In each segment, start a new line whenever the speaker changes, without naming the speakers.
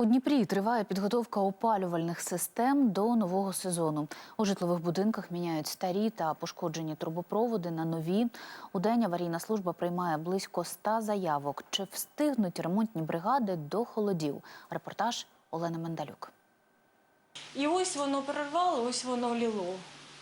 У Дніпрі триває підготовка опалювальних систем до нового сезону. У житлових будинках міняють старі та пошкоджені трубопроводи на нові. У день аварійна служба приймає близько 100 заявок. Чи встигнуть ремонтні бригади до холодів? Репортаж Олени Мендалюк.
І ось воно прорвало, ось воно ліло.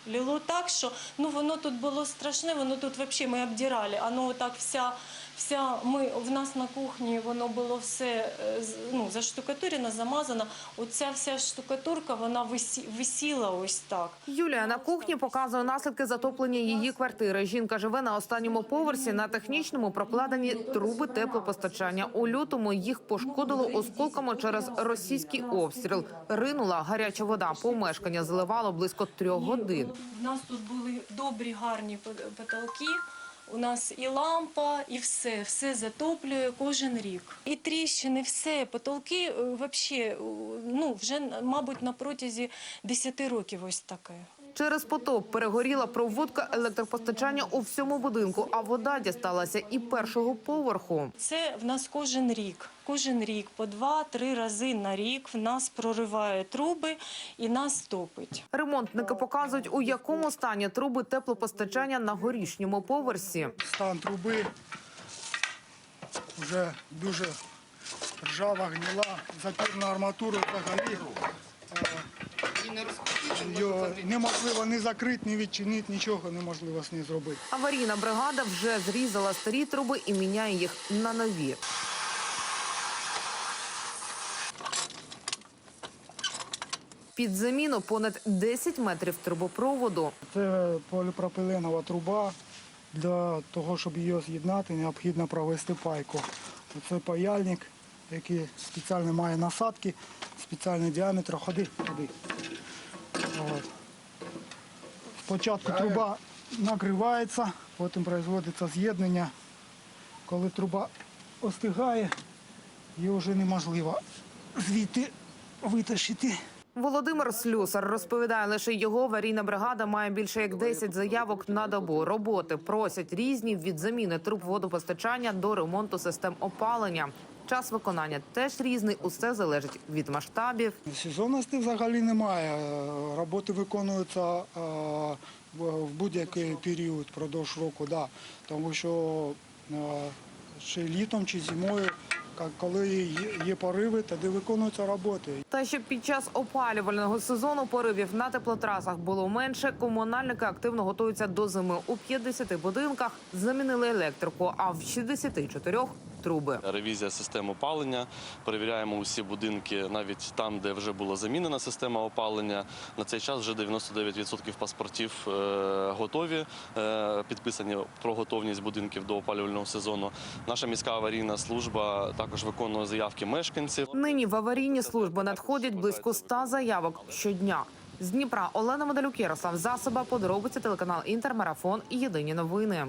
Ліло так, що ну воно тут було страшне, воно тут взагалі ми обдирали. Воно так вся, вся ми в нас на кухні воно було все е, ну, заштукатурено, замазано. Оця вся штукатурка, вона висі, висіла ось так.
Юлія на кухні показує наслідки затоплення її квартири. Жінка живе на останньому поверсі. На технічному прокладені труби теплопостачання. У лютому їх пошкодило осколками через російський обстріл. Ринула гаряча вода. Помешкання заливало близько трьох годин.
У нас тут були добрі, гарні потолки. У нас і лампа, і все, все затоплює кожен рік. І тріщини, все, потолки взагалі, ну, вже, мабуть, на протязі 10 років ось таке.
Через потоп перегоріла проводка електропостачання у всьому будинку, а вода дісталася і першого поверху.
Це в нас кожен рік. Кожен рік по два-три рази на рік в нас прориває труби і нас топить.
Ремонтники показують, у якому стані труби теплопостачання на горішньому поверсі.
стан труби вже дуже ржава, гніла, запірна арматура взагалі. Його неможливо ні закрити, ні відчинити, нічого неможливо з нею зробити.
Аварійна бригада вже зрізала старі труби і міняє їх на нові. Під заміну понад 10 метрів трубопроводу.
Це поліпропиленова труба. Для того, щоб її з'єднати, необхідно провести пайку. Це паяльник, який спеціально має насадки, спеціальний діаметр. Ходи, ходи. От. Спочатку труба нагрівається, потім производиться з'єднання. Коли труба остигає, її вже неможливо звідти витащити.
Володимир Слюсар розповідає, лише його аварійна бригада має більше як 10 заявок на добу. Роботи просять різні від заміни труб водопостачання до ремонту систем опалення. Час виконання теж різний. Усе залежить від масштабів.
Сезонності взагалі немає. Роботи виконуються е, в будь-який період впродовж року, да. тому що е, чи літом, чи зимою, коли є пориви, тоді виконуються роботи.
Та щоб під час опалювального сезону поривів на теплотрасах було менше, комунальники активно готуються до зими. У 50 будинках замінили електрику, а в 64 – труби.
Ревізія систем опалення. Перевіряємо усі будинки, навіть там, де вже була замінена система опалення. На цей час вже 99% паспортів е, готові, е, підписані про готовність будинків до опалювального сезону. Наша міська аварійна служба також виконує заявки мешканців.
Нині в аварійні служби надходять близько 100 заявок щодня. З Дніпра Олена Медалюк, Ярослав Засоба, подробиці телеканал Інтермарафон і Єдині новини.